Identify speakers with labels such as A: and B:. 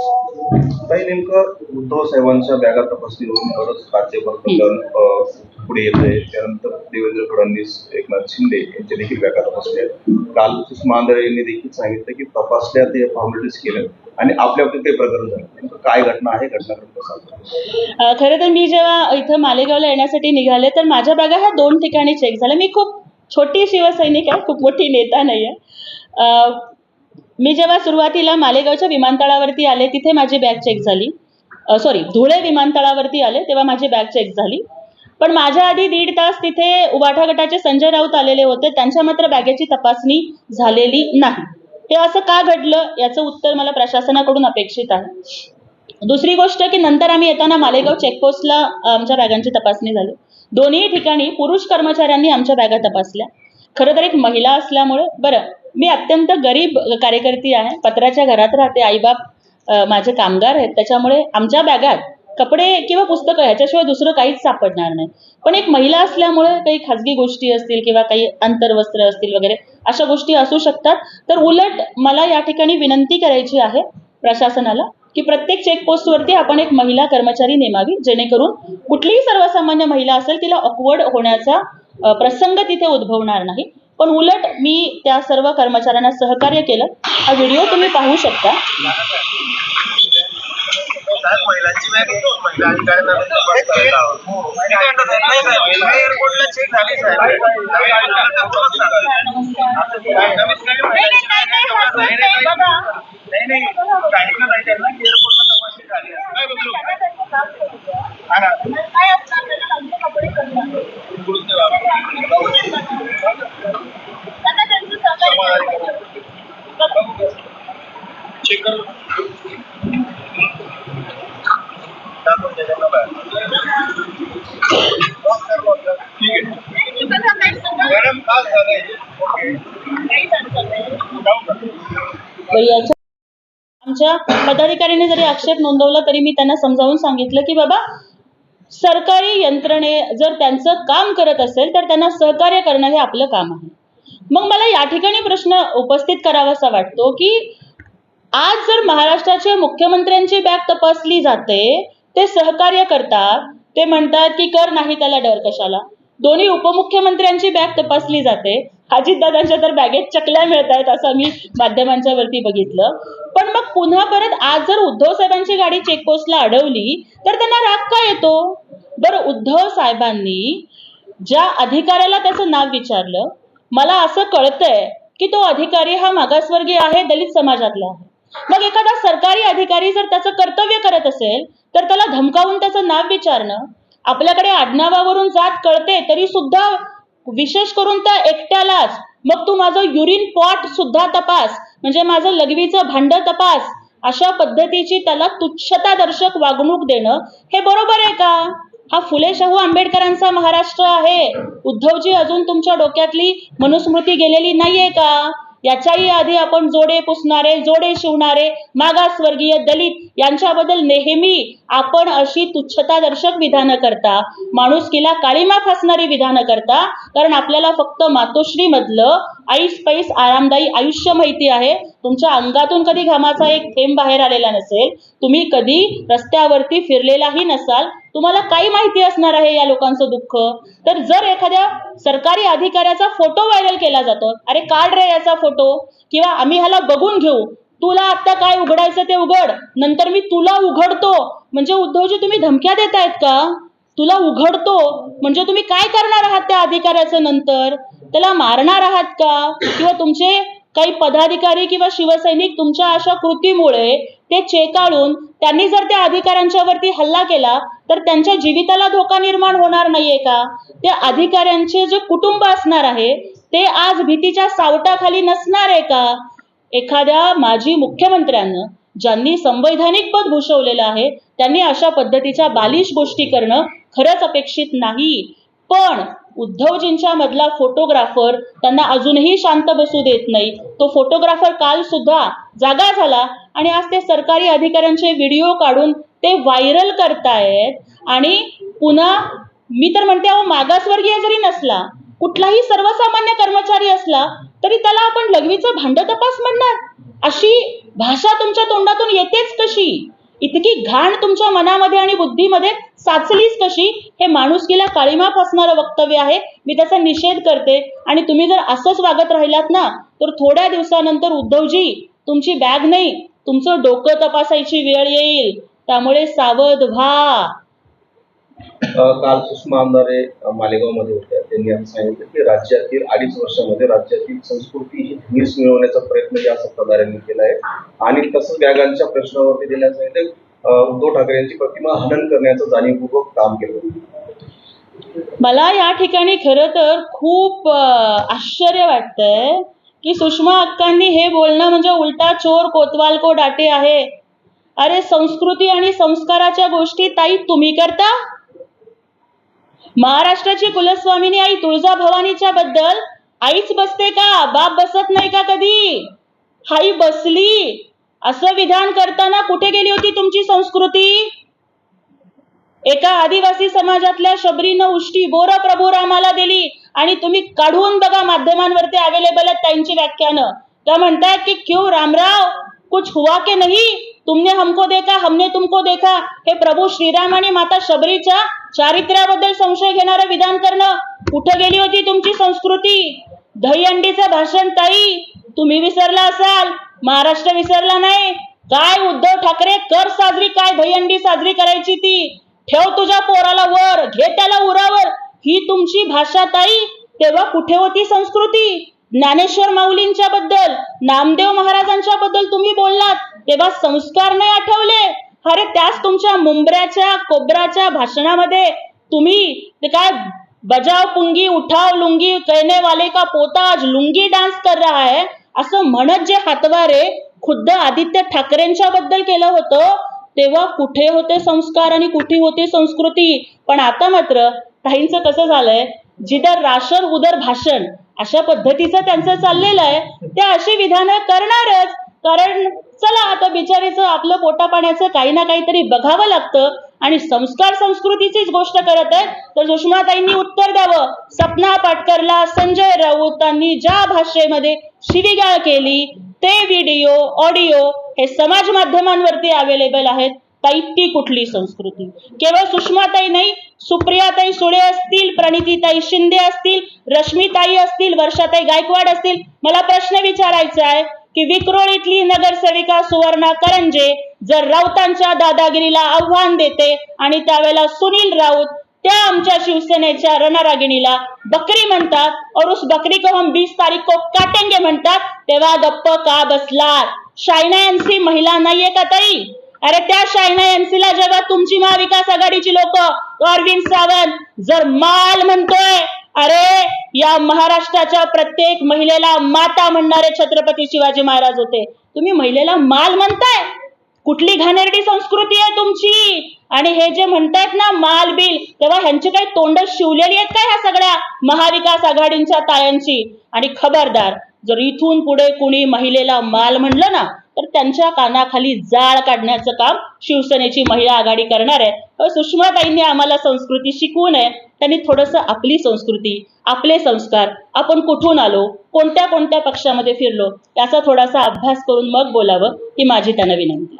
A: काही नेमकं उद्धव साहेबांच्या बॅगा तपासणी होऊन परत राज्यभर पुढे येत आहे त्यानंतर देवेंद्र फडणवीस एकनाथ शिंदे यांच्या देखील बॅगा तपासल्या आहेत. काल सुषमा यांनी देखील सांगितलं की तपासल्या ते फॉर्मॅलिटीज केलं. आणि आपल्या बाबतीत काही प्रकरण झालं. नेमकं काय घटना आहे? घटनाक्रम
B: खरं तर मी जेव्हा इथं मालेगावला येण्यासाठी निघाले तर माझ्या बॅगा ह्या दोन ठिकाणी चेक झाल्या. मी खूप छोटी शिवसैनिक आहे खूप मोठी नेता नाही आहे. मी जेव्हा सुरुवातीला मालेगावच्या विमानतळावरती आले तिथे माझी बॅग चेक झाली. सॉरी धुळे विमानतळावरती आले तेव्हा माझी बॅग चेक झाली. पण माझ्या आधी दीड तास तिथे उबाठा गटाचे संजय राऊत आलेले होते त्यांच्या मात्र बॅगेची तपासणी झालेली नाही. हे असं का घडलं याचं उत्तर मला प्रशासनाकडून अपेक्षित आहे. दुसरी गोष्ट की नंतर आम्ही येताना मालेगाव चेकपोस्टला आमच्या बॅगांची तपासणी झाली. दोन्ही ठिकाणी पुरुष कर्मचाऱ्यांनी आमच्या बॅगा तपासल्या. खरं तर एक महिला असल्यामुळे बरं मी अत्यंत गरीब कार्यकर्ती आहे. पत्राच्या घरात राहते. आईबाप माझे कामगार आहेत. त्याच्यामुळे आमच्या बॅगात कपडे किंवा पुस्तकं ह्याच्याशिवाय दुसरं काहीच सापडणार नाही. पण एक महिला असल्यामुळे काही खाजगी गोष्टी असतील किंवा काही अंतर्वस्त्र असतील वगैरे अशा गोष्टी असू शकतात. तर उलट मला या ठिकाणी विनंती करायची आहे प्रशासनाला की प्रत्येक चेकपोस्टवरती आपण एक महिला कर्मचारी नेमावी जेणेकरून कुठलीही सर्वसामान्य महिला असेल तिला ऑकवर्ड होण्याचा प्रसंग तिथे उद्भवणार नाही. पण उलट मी त्या सर्व कर्मचाऱ्यांना सहकार्य केलं हा व्हिडिओ तुम्ही पाहू शकता
C: महिलांची बॅग आहे महिला अधिकाऱ्यांना तपास करायला हवा. मी काय म्हणतो साहेब, नाही साहेब, महिला एअरपोर्टला चेक झाली साहेब नवीन महिलांना तपास झाला. नवीन नवीन महिलांची बॅग आहे, तपास नाही, नाही, नाही. नाही नाही सांगितलं नाही त्यांना की एअरपोर्टला तपासणी झाली आहे. काय बघू? हा ना. दुरुस्त व्हावं. चेक करू टाकून त्यांना बाहेर. ठीक आहे मॅडम काय झालंय ओके
B: आमच्या पदाधिकाऱ्यांनी जरी आक्षेप नोंदवला तरी मी त्यांना समजावून सांगितलं की बाबा सरकारी यंत्रणे जर त्यांचं काम करत असेल तर त्यांना सहकार्य करणं हे आपलं काम आहे मग मला या ठिकाणी प्रश्न उपस्थित करावासा वाटतो की आज जर महाराष्ट्राच्या मुख्यमंत्र्यांची बॅग तपासली जाते ते सहकार्य करतात ते म्हणतात की कर नाही त्याला डर कशाला. दोन्ही उपमुख्यमंत्र्यांची बॅग तपासली जाते. अजितदादांच्या तर बॅगेत चकल्या मिळत आहेत असं मी माध्यमांच्या वरती बघितलं. पण मग पुन्हा परत आज जर उद्धव साहेबांची गाडी चेकपोस्टला अडवली तर त्यांना राग का येतो? बरं उद्धव साहेबांनी ज्या अधिकाऱ्याला त्याचं नाव विचारलं मला असं कळतंय की तो अधिकारी हा मागासवर्गीय आहे दलित समाजातला आहे. मग एखादा सरकारी अधिकारी जर त्याचं कर्तव्य करत असेल तर त्याला धमकावून त्याचं नाव विचारणं आपल्याकडे आडनावावरून जात कळते तरी सुद्धा विशेष करून त्या एकट्यालाच. मग तू माझं युरिन पॉट सुद्धा तपास म्हणजे माझं लघवीचं भांड तपास. अशा पद्धतीची त्याला तुच्छतादर्शक वागणूक देणं हे बरोबर आहे का? हा फुले शाहू आंबेडकरांचा महाराष्ट्र आहे. उद्धवजी अजून तुमच्या डोक्यातली मनुस्मृती गेलेली नाहीये का? याच्याही आधी आपण जोडे पुसणारे जोडे शिवणारे मागासवर्गीय दलित यांच्याबद्दल नेहमी आपण अशी तुच्छतादर्शक विधानं करता. माणुसकीला काळीमा फासणारी विधानं करता. कारण आपल्याला फक्त मातोश्रीमधलं ऐस पैस आरामदायी आयुष्य माहिती आहे. तुमच्या अंगातून कधी घामाचा एक थेंब बाहेर आलेला नसेल तुम्ही कधी रस्त्यावरती फिरलेलाही नसाल तुम्हाला काही माहिती असणार आहे या लोकांचं दुःख. तर जर एखाद्या सरकारी अधिकाऱ्याचा फोटो व्हायरल केला जातो अरे काढ रे याचा फोटो किंवा आम्ही ह्याला बघून घेऊ तुला आता काय उघडायचं ते उघड नंतर मी तुला उघडतो म्हणजे उद्धवजी तुम्ही धमक्या देतायत का? तुला उघडतो म्हणजे तुम्ही काय करणार आहात त्या अधिकाऱ्याचं नंतर? त्याला मारणार आहात का? किंवा तुमचे काही पदाधिकारी किंवा शिवसैनिक तुमच्या अशा कृतीमुळे ते चेकाळून त्यांनी जर त्या अधिकाऱ्यांच्या वरती हल्ला केला तर त्यांच्या जीविताला धोका निर्माण होणार नाहीये का? त्या अधिकाऱ्यांचे जे कुटुंब असणार आहे ते आज भीतीच्या सावटाखाली नसणार आहे का? एखाद्या माजी मुख्यमंत्र्यानं ज्यांनी संवैधानिक पद भूषवलेलं आहे त्यांनी अशा पद्धतीच्या बालिश गोष्टी करणं खरंच अपेक्षित नाही. पण उद्धवजींच्या मधला फोटोग्राफर त्यांना अजूनही शांत बसू देत नाही. तो फोटोग्राफर काल सुद्धा जागा झाला आणि आज ते सरकारी अधिकाऱ्यांचे व्हिडिओ काढून ते व्हायरल करतायत. आणि पुन्हा मी तर म्हणते अहो मागासवर्गीय जरी नसला कुठलाही सर्वसामान्य कर्मचारी असला तरी त्याला आपण लघवीचं भांड तपास म्हणणार. अशी भाषा तुमच्या तोंडातून येतेच कशी? इतकी घाण तुमच्या मनामध्ये आणि बुद्धीमध्ये साचलीच कशी? हे माणुसकीला काळीमा फासणारं वक्तव्य आहे. मी त्याचा निषेध करते. आणि तुम्ही जर असंच वागत राहिलात ना तर थोड्या दिवसानंतर उद्धवजी तुमची बॅग नाही. तुमचं डोकं तपासायची वेळ येईल. त्यामुळे सावध व्हा.
A: काल सुषमा आमदारे मालेगावमध्ये होत्या त्यांनी असं सांगितलं की राज्यातील अडीच वर्षामध्ये राज्यातील संस्कृती ही हीच मिळवण्याचा प्रयत्न या सत्ताधाऱ्यांनी केला आहे. आणि तसंच बॅगांच्या प्रश्नावरती दिल्या सांगितलं उद्धव ठाकरे यांची प्रतिमा हनन करण्याचं जाणीवपूर्वक काम केलं
B: मला या ठिकाणी खरं तर खूप आश्चर्य वाटतंय की सुषमा अक्कांनी हे बोलणं म्हणजे उलटा चोर कोतवाल को डाटे आहे. अरे संस्कृती आणि संस्काराच्या गोष्टी ताई तुम्ही करता? महाराष्ट्राची कुलस्वामिनी आई तुळजा भवानीच्या बद्दल आईच बसते का? बाप बसत नाही का कधी? आई बसली. असं विधान करताना कुठे गेली होती तुमची संस्कृती? एका आदिवासी समाजातल्या शबरीनं उष्टी बोर प्रभू रामाला दिली आणि तुम्ही काढून बघा माध्यमांवरती अवेलेबल आहेत त्यांची व्याख्यानं. त्या म्हणतात की क्यू रामराव? कुछ हुआ के नाही? तुमने हमको देखा हमने तुमको देखा। हे प्रभू श्रीराम आणि माता शबरीच्या चारित्र्याबद्दल संशय घेणारं विधान करणं. कुठं गेली होती तुमची संस्कृती? दहीहंडीचं भाषण ताई तुम्ही विसरला असाल. महाराष्ट्र विसरला नाही. काय उद्धव ठाकरे कर साजरी काय दहीहंडी साजरी करायची ती? ठेव तुझ्या पोराला वर घे त्याला उरावर. ही तुमची भाषा ताई. तेव्हा कुठे होती संस्कृती? ज्ञानेश्वर माऊलींच्या बद्दल नामदेव महाराजांच्या बद्दल तुम्ही बोललात तेव्हा संस्कार नाही आठवले. अरे त्याच तुमच्या मुंबऱ्याच्या कोबराच्या भाषणामध्ये तुम्ही काय बजाव पुंगी उठाव लुंगी कहने वाले का पोता आज लुंगी डान्स कर रहा है? असं म्हणत जे हातवारे खुद्द आदित्य ठाकरेंच्या बद्दल केलं होतं तेव्हा कुठे होते संस्कार आणि कुठे होते संस्कृती? पण आता मात्र काहींचं कसं झालंय. जिधर राशन उदर भाषण. अशा पद्धतीचं त्यांचं चाललेलं आहे. ते अशी विधानं करणारच. कारण चला आता बिचारीचं आपलं पोटापाण्याचं काही ना काहीतरी बघावं लागतं आणि संस्कार संस्कृतीचीच गोष्ट करत आहेत. तर सुषमाताईंनी उत्तर द्यावं. सपना पाटकरला संजय राऊतांनी ज्या भाषेमध्ये शिवीगाळ केली ते व्हिडिओ ऑडिओ हे समाज माध्यमांवरती अवेलेबल आहेत. ती कुठली संस्कृती? केवळ सुषमाताई नाही सुप्रियाताई सुळे असतील प्रणितीताई शिंदे असतील रश्मीताई असतील वर्षाताई गायकवाड असतील. मला प्रश्न विचारायचा आहे की विक्रोळीतली नगरसेविका सुवर्णा करंजे जर राऊतांच्या दादागिरीला आव्हान देते आणि त्यावेळेला सुनील राऊत त्या आमच्या शिवसेनेच्या रणरागिणीला बकरी म्हणतात और उस बकरी को हम बीस तारीख को काटेंगे म्हणतात तेव्हा गप्प का बसलात? शायना यांची महिला नाहीये का ताई? अरे त्या शायना एमसीला जेव्हा तुमची महाविकास आघाडीची लोक अरविंद सावंत जर माल म्हणतोय अरे या महाराष्ट्राच्या प्रत्येक महिलेला माता म्हणणारे छत्रपती शिवाजी महाराज होते. तुम्ही महिलेला माल म्हणताय? कुठली घाणेरडी संस्कृती आहे तुमची? आणि हे जे म्हणतायत ना माल बिल तेव्हा ह्यांची काही तोंड शिवलेली आहेत का ह्या सगळ्या महाविकास आघाडींच्या तायांची? आणि खबरदार जर इथून पुढे कुणी महिलेला माल म्हणलं ना तर त्यांच्या कानाखाली जाळ काढण्याचं काम शिवसेनेची महिला आघाडी करणार आहे. सुषमाताईंनी आम्हाला संस्कृती शिकवू नये त्यांनी थोडंसं आपली संस्कृती आपले संस्कार आपण कुठून आलो कोणत्या कोणत्या पक्षामध्ये फिरलो याचा थोडासा अभ्यास करून मग बोलावं ही माझी त्यांना विनंती